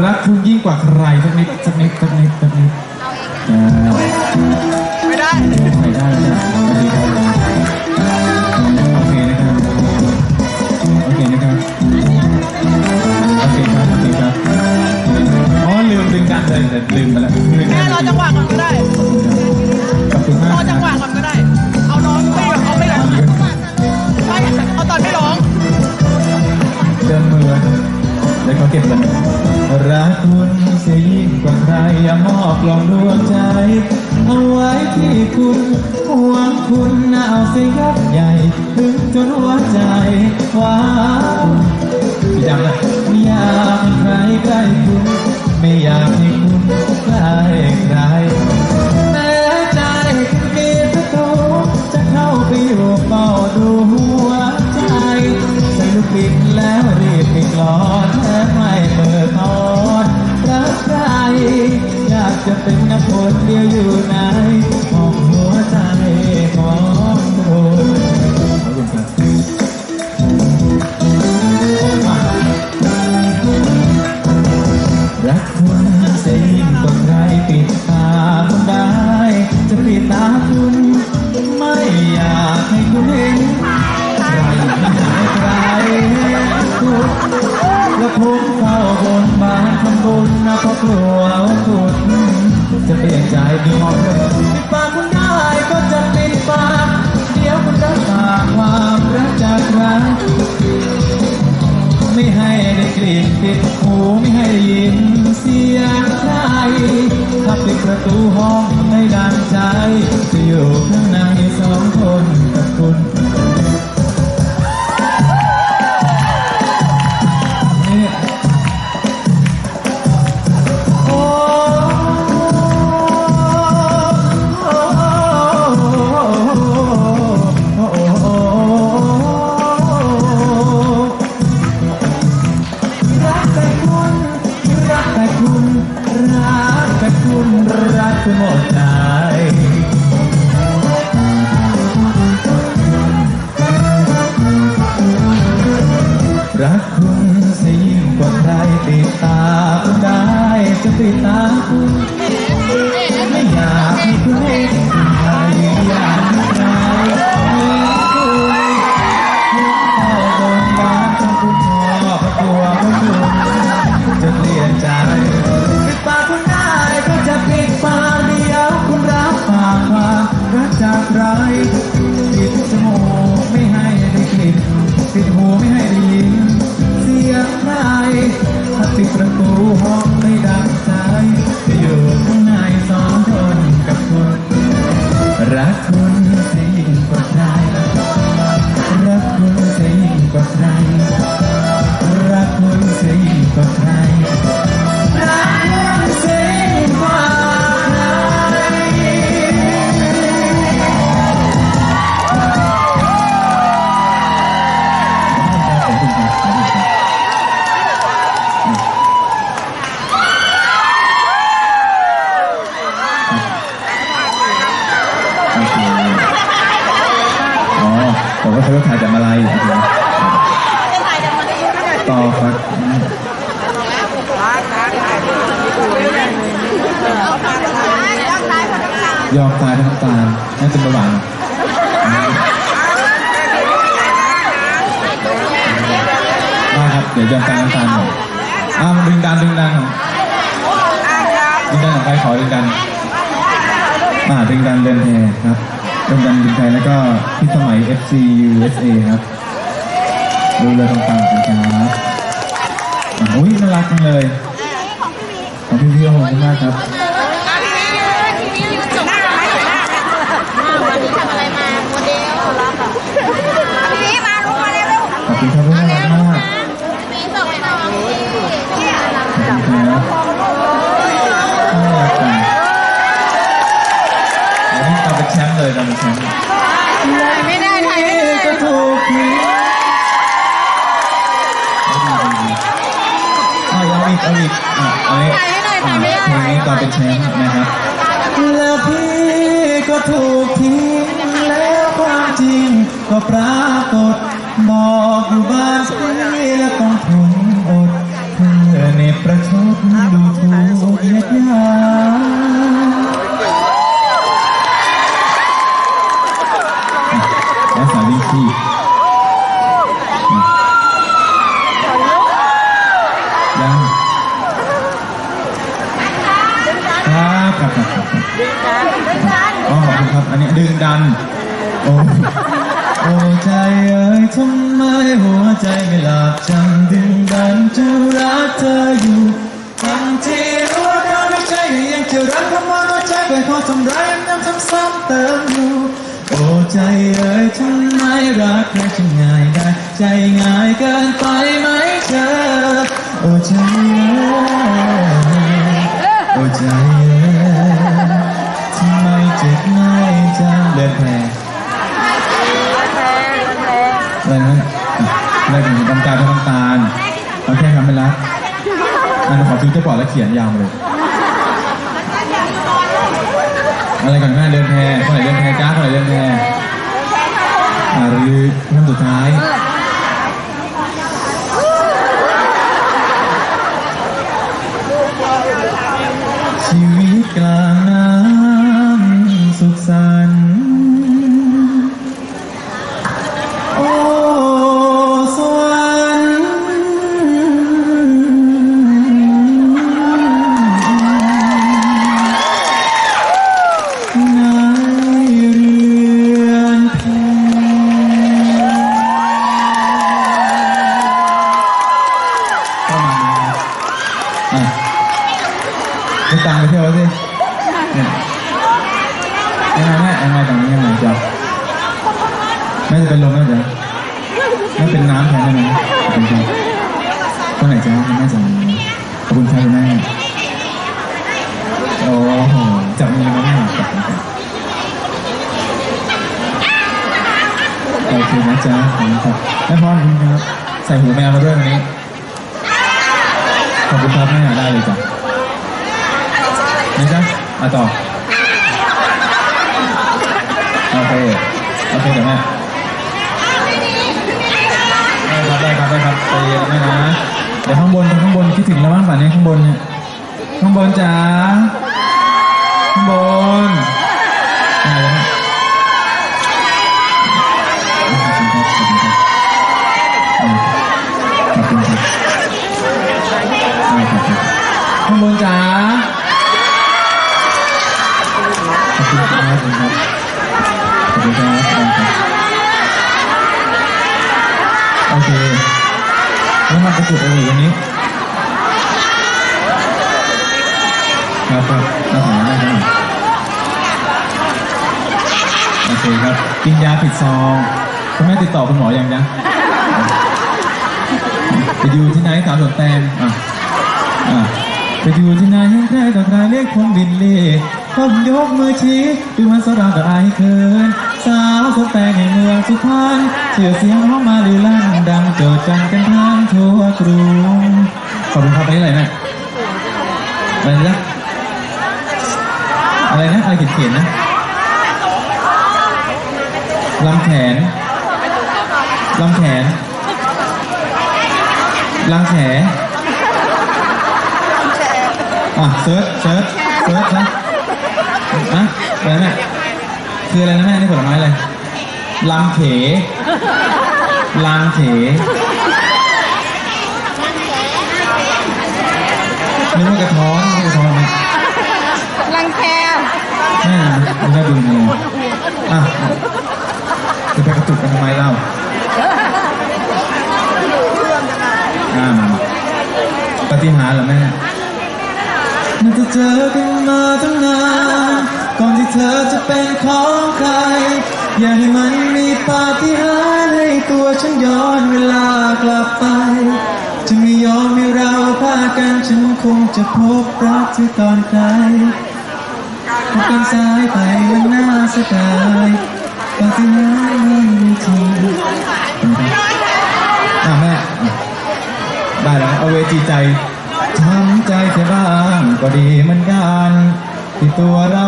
รักคุณยิ่งกว่าใครสักนิดสักนิดสักนิดสักนิดอ่าไม่ได้ไม่ได้แล้วนะสวัสดีครับโอเคนะครับโอเคนะครับโอเคครับโอเคครับอ๋อลืมลืมการเลยแต่ลืมไปแล้วแค่การรอจังหวะก่อนก็ได้ คุณห่วงคุณเอาเสียยักใหญ่ถึงจนหัวใจว้าวพี่จำนะไม่อยากใครใกล้คุณ ไม่อยากให้คุณใกล้ใครแม้ใจมีศัตรูจะเข้าไปอยู่เฝ้าดูหัวใจใส่ลูกบิดแล้วรีบไปกลอนแท้ไม่เปิดตอนรักใครอยากจะเป็นนักคนเดียวอยู่ในห้อง ข ให้ได้กลิ่นปิดหูไม่ให้ได้ยินเสียงใครถ้าปิดประตูห้องให้ดังใจจะอยู่ข้างในสองคนกับคุณ จ ยอมตายทั้งน้ำตาลน่าจะประหวานได้ครับ เดี๋ยวยอมตายน้ำตาลหน่อยอ้าวดึงดันดึงดันครับดึงดันของใครขอดึงดันอ่าดึงดันเดินแพรครับดึงดันดึงแพรแล้วก็พี่สมัย FC USA ครับดูเลยต่างๆกันครับอะอุ้ยน่ารักจังเลย ของพี่พี่โอ้โหขอบคุณมากครับ พี่มาลูกมาเร็วขอบคุณครับน่ารักมากมีส่งให้น้องพี่ขอบคุณครับน่ารักจังอันนี้ตอนเป็นแชมป์เลยตอนเป็นแชมป์ไม่ได้ถ่ายไม่ได้ก็ถูกทิ้งเอาเอาอีกเอาอีกอะเอาอีกอะเพลงนี้ตอนเป็นแชมป์นะครับแล้วพี่ ก็ถูกทิ้งแล้วความจริง ก็ปรากฏบอกอยู่บ้านสิแล้วต้องทนอดเพื่อเนประชดดูถูกเยียดยามและสามีชี ครับ อันนี้ดึงดัน โอ้โอ้ใจเอ้ยทำไมหัวใจไม่หลับจำดึงดันจะรักเธออยู่ทั้งทีรู้ว่าเราไม่ใจยังจะรักคำว่าหัวใจไปขอทำร้ายย้ำซ้ำเติมอยู่โอ้ใจเอ้ยทำไมรักแค่ฉันง่ายได้ ใจง่ายเกินไปไหมเธอ เจ้าปอดแล้วเขียนยาวมาเลยอะไรก่อนแม่เดินแพรคนไหนเดินแพรจ้าคนไหนเดินแพรอ่าหรือท่านสุดท้าย ยังไงแม่ยังไงตรงนี้ยังไงจ๊ะน่จะเป็นลมน่าจะน่เป็นน้ำแทนได้ไหมขอบคุณครับคนไหนจ๊ะรับคุณแม่จับมือขอบคุณครับคุณแม่โอ้โหจับมือมาแม่จับมือกันโอเคนะจ๊ะขอบคุณครับแม่พ่อคุณครับใส่หูแมวมาด้วยวันนี้ขอบคุณครับแม่ได้เลยจ้ะนะจ๊ะมาต่อ อเคโอเคเดี๋ยวแม่ได้ครับได้ครับได้ครับใจเย็นนะนะเดี๋ยวข้างบนข้างบนคิดถึงแล้วบ้างป่านนี้ข้างบนเนี่ยข้างบนจ้า โอเคแล้วมันกระจุกอะไรอยู่ตรงนี้ครับครับเราถามได้ครับโอเคครับ กินยาผิดซองคุณแม่ติดต่อคุณหมอยังจ๊ะไปอยู่ที่ไหนสาวสวนแตงอะอะไปอยู่ที่ไหนยังแค่ดอกไม้เล็กคงบินเล่ผมยกมือชี้ดูมันสรางกับอายเคิน สาวสแตงในเมืองสุพรรณเชื่อเสียงห้องมาลือลั่นดังโจดจันกันทางทั่วกรุงขอบคุณครับไปที่ไหนนะอะไรนะอะไรนะอะไรเขียนๆนะลำแขนลำแขนลำแขนอะเซิร์ชเซิร์ชเซิร์ชนะอะอะไรนะ คืออะไรนะแม่นี่ผลไม้อะไรลำเขลางเขนึกว่ากระท้อนนึกว่ากระท้อนไหมรังแคแม่มันน่าดูงูอะจะไปกระตุกกันทำไมเล่าอ่ามาปฏิหารเหรอแม่น่าจะเจอกันมาตั้งนาน ก่อนที่เธอจะเป็นของใคร อยากให้มันมีปาฏิหาริย์ให้ตัวฉันย้อนเวลากลับไป จะไม่ยอมให้เราพากันฉันคงจะพบรักที่ตอนใดพบกันสายไปมันน่าเสียดายปาฏิหาริย์มันมีจริงอะแม่ได้แล้วเอาเวจีใจทำใจเสียบ้างก็ดีเหมือนกันที่ตัวเรา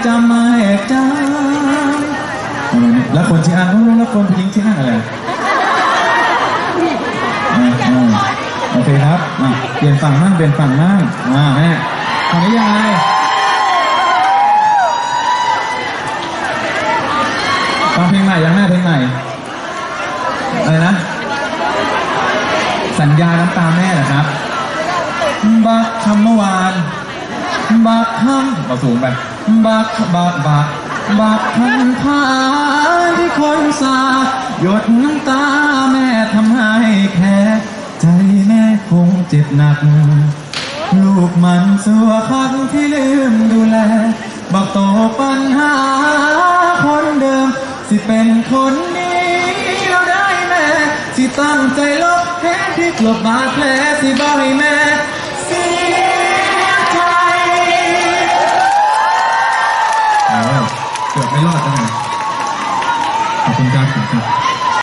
ำม่จำม่จำแล้วคนที่อ่านแล้วคนผู้หญิงที่อ่านอะไรโอเคครับเปลี่ยนฝั่งนั่งเปลี่ยนฝั่งนั่งอ่าแม่ตอนนี้ยังไงฟังเพลงใหม่ยังแม่เพลงใหม่อะไรนะ สัญญาน้ำตาแม่เหรอครับบักคำเมื่อวานบักคำเราสูงไป บักบักบักบักคำพาที่คนสาหยดน้ำตาแม่ทำให้แค่ใจแม่คงเจ็บหนัก ลูกมันสัวคันที่ลืมดูแล บักโตปัญหาคนเดิม สิเป็นคนนี้เราได้แม่ สิตั้งใจลบแผลที่กลบบาดแผลสิบ่ให้แม่